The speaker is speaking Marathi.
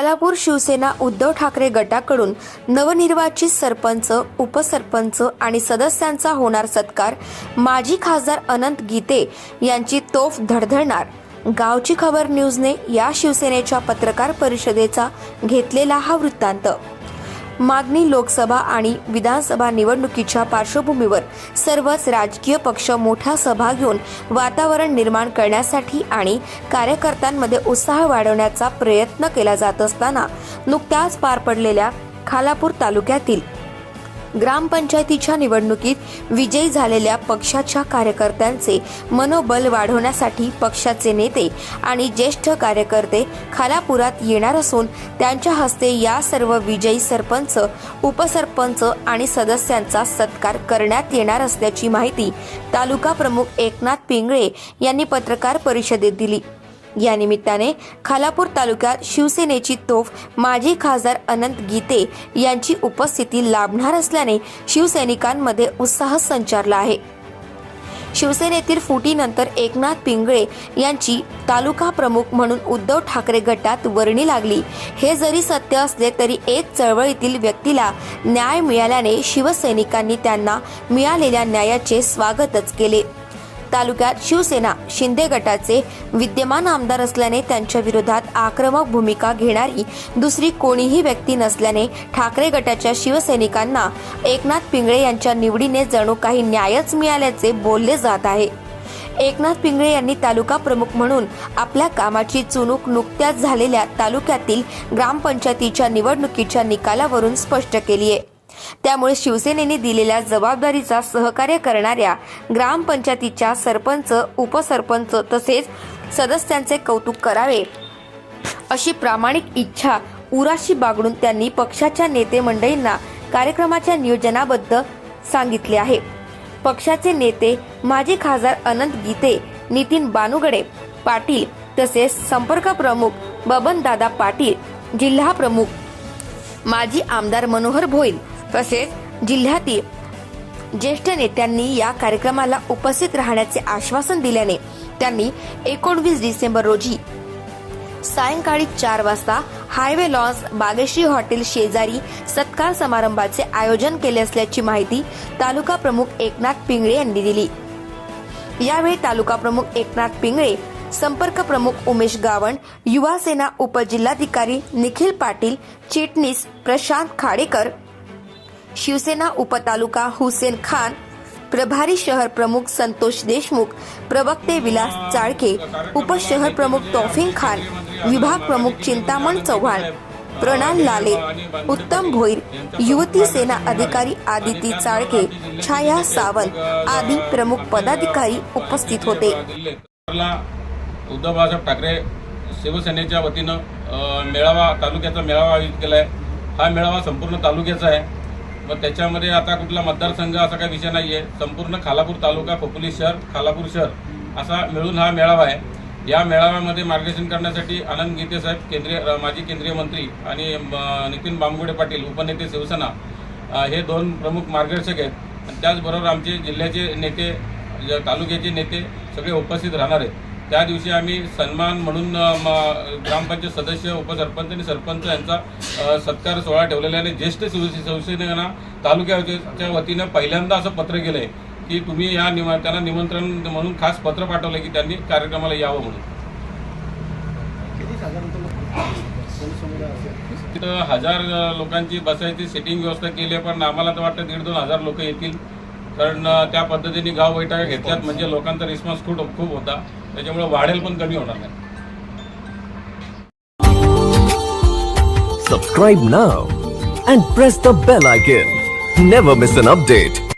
खालापूर शिवसेना उद्धव ठाकरे गटाकडून नवनिर्वाचित सरपंच उपसरपंच आणि सदस्यांचा होणार सत्कार माजी खासदार अनंत गीते यांची तोफ धडधडणार. गावची खबर न्यूजने या शिवसेनेच्या पत्रकार परिषदेचा घेतलेला हा वृत्तांत. मागणी लोकसभा आणि विधानसभा निवडणुकीच्या पार्श्वभूमीवर सर्वच राजकीय पक्ष मोठ्या सभा घेऊन वातावरण निर्माण करण्यासाठी आणि कार्यकर्त्यांमध्ये उत्साह वाढवण्याचा प्रयत्न केला जात असताना नुकत्याच पार पडलेल्या खालापूर तालुक्यातील ग्रामपंचायतीच्या निवडणुकीत विजयी झालेल्या पक्षाच्या कार्यकर्त्यांचे मनोबल वाढवण्यासाठी पक्षाचे नेते आणि ज्येष्ठ कार्यकर्ते खालापुरात येणार असून त्यांच्या हस्ते या सर्व विजयी सरपंच उपसरपंच आणि सदस्यांचा सत्कार करण्यात येणार असल्याची माहिती तालुका प्रमुख एकनाथ पिंगळे यांनी पत्रकार परिषदेत दिली. या निमित्ताने खालापूर तालुक्यात शिवसेनेची तोफ माजी खासदार अनंत गीते यांची उपस्थिती लाभणार असल्याने शिवसैनिकांमध्ये उत्साह संचारला आहे. शिवसेनेतील फुटीनंतर एकनाथ पिंगळे यांची तालुका प्रमुख म्हणून उद्धव ठाकरे गटात वर्णी लागली. हे जरी सत्य असले तरी एक चळवळीतील व्यक्तीला न्याय मिळाल्याने शिवसैनिकांनी त्यांना मिळालेल्या न्यायाचे स्वागतच केले. तालुक्यात शिवसेना शिंदे गटाचे विद्यमान आमदार असल्याने त्यांच्या विरोधात आक्रमक भूमिका घेणारी दुसरी कोणीही व्यक्ती नसल्याने ठाकरे गटाच्या शिवसैनिकांना एकनाथ पिंगळे यांच्या निवडीने जणू काही न्यायच मिळाल्याचे बोलले जात आहे. एकनाथ पिंगळे यांनी तालुका प्रमुख म्हणून आपल्या कामाची चुणूक नुकत्याच झालेल्या तालुक्यातील ग्रामपंचायतीच्या निवडणुकीच्या निकालावरून स्पष्ट केली आहे त्यामुळे शिवसेनेने दिलेल्या जबाबदारीचा सहकार्य करणाऱ्या ग्रामपंचायतीच्या सरपंच उपसरपंच तसेच सदस्यांचे कौतुक करावे. अशी प्रामाणिक इच्छा उराशी बागडून त्यांनी पक्षाच्या नेते मंडळींना कार्यक्रमाच्या नियोजनाबद्दल सांगितले आहे. पक्षाचे नेते माजी खासदार अनंत गीते नितीन बानुगडे पाटील तसेच संपर्क प्रमुख बबनदादा पाटील जिल्हा प्रमुख माजी आमदार मनोहर भोईल तसेच जिल्ह्यातील ज्येष्ठ नेत्यांनी या कार्यक्रमाला उपस्थित राहण्याचे आश्वासन दिल्याने त्यांनी एकोणवीस डिसेंबर रोजी सायंकाळी चार वाजता हायवे लॉन्स बागेश्री हॉटेल शेजारी सत्कार समारंभाचे आयोजन केले असल्याची माहिती तालुका प्रमुख एकनाथ पिंगळे यांनी दिली. यावेळी तालुका प्रमुख एकनाथ पिंगळे संपर्क प्रमुख उमेश गावण युवा सेना उपजिल्हाधिकारी निखिल पाटील चिटणीस प्रशांत खाडेकर शिवसेना उपतालुका हुसेन खान प्रभारी शहर प्रमुख संतोष देशमुख प्रवक्ते विलास चाळके उपशहर प्रमुख तौफिक खान विभाग प्रमुख चिंतामण चव्हाण प्रणाल लाले उत्तम भोईर युवती सेना अधिकारी आदिती चाळके छाया सावंत आदी प्रमुख पदाधिकारी उपस्थित होते. उद्धव बाळासाहेब ठाकरे शिवसेनेच्या वतीनं मेळावा तालुक्याचा मेळावा आयोजित केला आहे हा मेळावा संपूर्ण तालुक्याचा आहे. मग त्याच्यामध्ये आता कुठला मतदारसंघ असा काही विषय नाही आहे संपूर्ण खालापूर तालुका खोपोली शहर खालापूर शहर असा मिळून हा मेळावा आहे. या मेळाव्यामध्ये मार्गदर्शन करण्यासाठी आनंद गीते साहेब केंद्रीय माजी केंद्रीय मंत्री आणि नितीन बांबुडे पाटील उपनेते शिवसेना हे दोन प्रमुख मार्गदर्शक आहेत. आणि त्याचबरोबर आमचे जिल्ह्याचे नेते तालुक्याचे नेते सगळे उपस्थित राहणार आहेत. त्या दिवशी आम्ही सन्मान म्हणून ग्रामपंचायत सदस्य उपसरपंच आणि सरपंच यांचा सत्कार सोहळा ठेवलेला आहे. आणि ज्येष्ठ शिव शिवसैनिकांना तालुक्याच्या वतीनं पहिल्यांदा असं पत्र केलं आहे की तुम्ही या निम त्यांना निमंत्रण म्हणून खास पत्र पाठवलं की त्यांनी कार्यक्रमाला यावं म्हणून. तिथं हजार लोकांची बसायची सिटिंग व्यवस्था केली आहे पण आम्हाला तर वाटतं दीड दोन हजार लोक येतील. कारण त्या पद्धतीने गाव बैठका घेतल्यात म्हणजे लोकांचा रिस्पॉन्स खूप खूप होता त्याच्यामुळे वाढेल पण कमी होणार नाही Subscribe now and press the bell icon. Never miss an update.